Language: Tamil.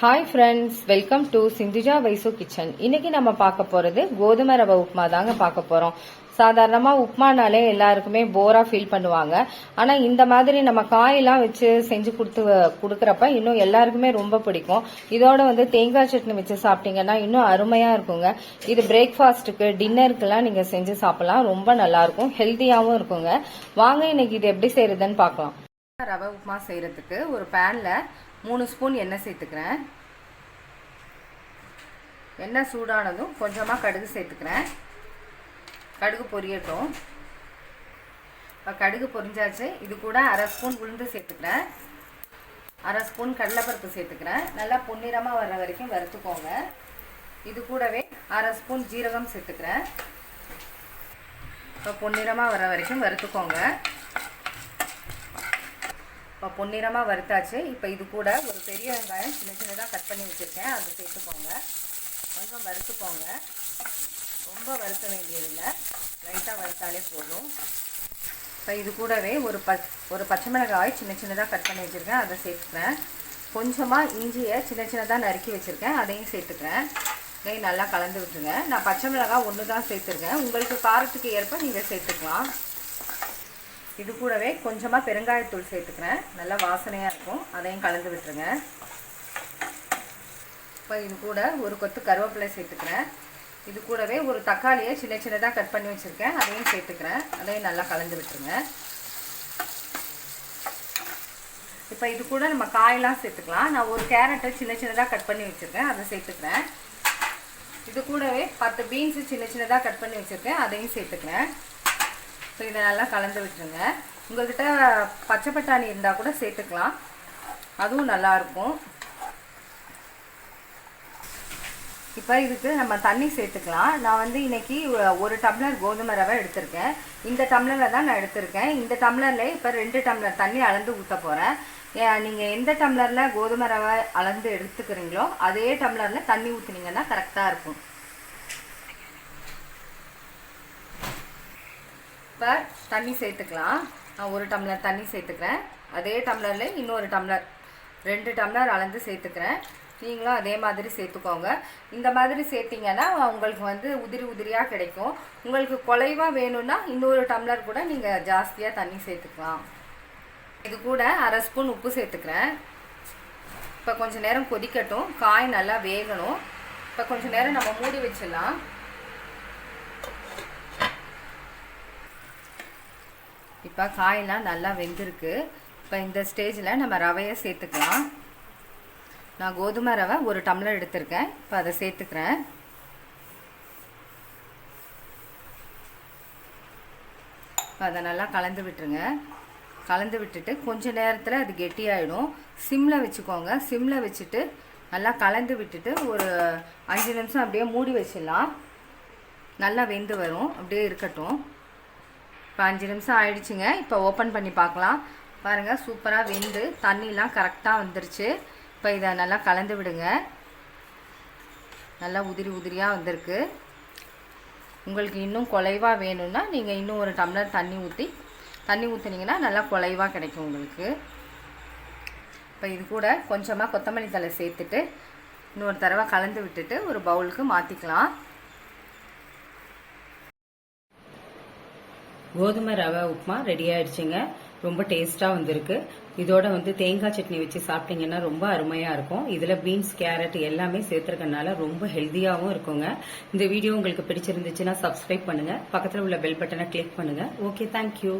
Hi friends welcome to Sindhuja வைசோ kitchen இன்னைக்கு நம்ம பார்க்க போறது கோதுமை ரவை உப்புமா தாங்க பார்க்க போறோம். சாதாரணமா உப்புமானாலே எல்லாருக்குமே போரா ஃபீல் பண்ணுவாங்க. ஆனா இந்த மாதிரி நம்ம காயெல்லாம் வச்சு செஞ்சு கொடுத்து கொடுக்கறப்ப இன்னும் எல்லாருக்குமே ரொம்ப பிடிக்கும். இதோட வந்து தேங்காய் சட்னி வச்சு சாப்பிட்டீங்கன்னா இன்னும் அருமையா இருக்குங்க. இது பிரேக்ஃபாஸ்ட்டுக்கு டின்னருக்குலாம் நீங்க செஞ்சு சாப்பிடலாம். ரொம்ப நல்லா இருக்கும். இருக்குங்க. வாங்க இன்னைக்கு இது எப்படி செய்யறதுன்னு பார்க்கலாம். ரவை உப்புமா செய்யறதுக்கு ஒரு பேன்ல மூணு ஸ்பூன் எண்ணெய் சேர்த்துக்கிறேன். எண்ணெய் சூடானதும் கொஞ்சமாக கடுகு சேர்த்துக்கிறேன். கடுகு பொரியட்டும். இப்போ கடுகு பொரிஞ்சாச்சு. இது கூட அரை ஸ்பூன் உளுந்து சேர்த்துக்கிறேன். அரை ஸ்பூன் கடலைப்பருப்பு சேர்த்துக்கிறேன். நல்லா பொன்னிறமாக வர்ற வரைக்கும் வறுத்துக்கோங்க. இது கூடவே அரை ஸ்பூன் ஜீரகம் சேர்த்துக்கிறேன். இப்போ பொன்னிறமாக வர வரைக்கும் வறுத்துக்கோங்க. இப்போ பொன்னிறமாக வறுத்தாச்சு. இப்போ இது கூட ஒரு பெரிய வெங்காயம் சின்ன சின்னதாக கட் பண்ணி வச்சுருக்கேன். அதை சேர்த்துக்கோங்க. கொஞ்சம் வறுத்துக்கோங்க. ரொம்ப வறுக்க வேண்டியதில்லை. லைட்டாக வறுத்தாலே போதும். இப்போ இது கூடவே ஒரு ப ஒரு பச்சை மிளகாய் சின்ன சின்னதாக கட் பண்ணி வச்சுருக்கேன். அதை சேர்த்துக்கிறேன். கொஞ்சமாக இஞ்சியை சின்ன சின்னதாக நறுக்கி வச்சுருக்கேன். அதையும் சேர்த்துக்கிறேன். இதையும் நல்லா கலந்து விட்டுருங்க. நான் பச்சை மிளகாய் ஒன்று தான் சேர்த்துருக்கேன். உங்களுக்கு காரத்துக்கு ஏற்ப நீங்கள் சேர்த்துக்கலாம். இது கூடவே கொஞ்சமாக பெருங்காயத்தூள் சேர்த்துக்கிறேன். நல்லா வாசனையாக இருக்கும். அதையும் கலந்து விட்டுருங்க. இப்போ இது கூட ஒரு கொத்து கருவேப்பிலை சேர்த்துக்கிறேன். இது கூடவே ஒரு தக்காளியை சின்ன சின்னதாக கட் பண்ணி வச்சுருக்கேன். அதையும் சேர்த்துக்கிறேன். அதையும் நல்லா கலந்து விட்டுருங்க. இப்போ இது கூட நம்ம காயெல்லாம் சேர்த்துக்கலாம். நான் ஒரு கேரட்டை சின்ன சின்னதாக கட் பண்ணி வச்சுருக்கேன். அதை சேர்த்துக்கிறேன். இது கூடவே பத்து பீன்ஸு சின்ன சின்னதாக கட் பண்ணி வச்சுருக்கேன். அதையும் சேர்த்துக்கிறேன். ஸோ இதை நல்லா கலந்து விட்டுருங்க. உங்கள்கிட்ட பச்சை பட்டாணி இருந்தால் கூட சேர்த்துக்கலாம். அதுவும் நல்லாயிருக்கும் இப்போ இதுக்கு நம்ம தண்ணி சேர்த்துக்கலாம். நான் வந்து இன்றைக்கி ஒரு டம்ளர் கோதுமை ரவை எடுத்திருக்கேன். இந்த டம்ளரில் தான் நான் எடுத்திருக்கேன். இந்த டம்ளரில் இப்போ ரெண்டு டம்ளர் தண்ணி அளந்து ஊற்ற போகிறேன் நீங்கள் எந்த டம்ளரில் கோதுமை ரவை அளந்து எடுத்துக்கிறீங்களோ அதே டம்ளரில் தண்ணி ஊற்றுனீங்கன்னா கரெக்டாக இருக்கும். இப்போ தண்ணி சேர்த்துக்கலாம். நான் ஒரு டம்ளர் தண்ணி சேர்த்துக்கிறேன். அதே டம்ளரில் இன்னொரு டம்ளர் ரெண்டு டம்ளர் அளந்து சேர்த்துக்கிறேன். நீங்களும் அதே மாதிரி சேர்த்துக்கோங்க. இந்த மாதிரி சேர்த்திங்கன்னா உங்களுக்கு வந்து உதிரி உதிரியாக கிடைக்கும். உங்களுக்கு குலைவாக வேணும்னா இன்னொரு டம்ளர் கூட நீங்கள் ஜாஸ்தியாக தண்ணி சேர்த்துக்கலாம். இது கூட அரை ஸ்பூன் உப்பு சேர்த்துக்கிறேன். இப்போ கொஞ்சம் நேரம் கொதிக்கட்டும். காய் நல்லா வேகணும். இப்போ கொஞ்சம் நேரம் நம்ம மூடி வச்சிடலாம். இப்போ காயெல்லாம் நல்லா வெந்திருக்கு. இப்போ இந்த ஸ்டேஜில் நம்ம ரவையை சேர்த்துக்கலாம். நான் கோதுமை ரவை ஒரு டம்ளர் எடுத்திருக்கேன். இப்போ அதை சேர்த்துக்கிறேன். இப்போ அதை நல்லா கலந்து விட்டுருங்க. கலந்து விட்டுட்டு கொஞ்ச நேரத்தில் அது கெட்டியாயிடும். சிம்மில் வச்சுக்கோங்க. சிம்மில் வச்சுட்டு நல்லா கலந்து விட்டுட்டு ஒரு அஞ்சு நிமிஷம் அப்படியே மூடி வச்சிடலாம். நல்லா வெந்து வரும். அப்படியே இருக்கட்டும். இப்போ அஞ்சு நிமிஷம் ஆயிடுச்சுங்க. இப்போ ஓப்பன் பண்ணி பார்க்கலாம். பாருங்கள் சூப்பராக வெந்து தண்ணிலாம் கரெக்டாக வந்துருச்சு. இப்போ இதை நல்லா கலந்து விடுங்க. நல்லா உதிரி உதிரியாக வந்திருக்கு. உங்களுக்கு இன்னும் குலைவாக வேணும்னா நீங்கள் இன்னும் ஒரு டம்ளர் தண்ணி ஊற்றி தண்ணி ஊற்றுனீங்கன்னா நல்லா குலைவாக கிடைக்கும் உங்களுக்கு. இப்போ இது கூட கொஞ்சமாக கொத்தமல்லி தலை சேர்த்துட்டு இன்னொரு தடவை கலந்து விட்டுட்டு ஒரு பவுலுக்கு மாற்றிக்கலாம் கோதுமை ரவை உப்புமா ரெடி ஆயிடுச்சுங்க. ரொம்ப டேஸ்ட்டாக வந்திருக்கு. இதோட வந்து தேங்காய் சட்னி வச்சு சாப்பிட்டீங்கன்னா ரொம்ப அருமையாக இருக்கும். இதில் பீன்ஸ் கேரட் எல்லாமே சேர்த்துருக்கனால ரொம்ப ஹெல்த்தியாகவும் இருக்குங்க. இந்த வீடியோ உங்களுக்கு பிடிச்சிருந்துச்சுன்னா சப்ஸ்கிரைப் பண்ணுங்க. பக்கத்தில் உள்ள பெல் பட்டனை கிளிக் பண்ணுங்க. Okay thank you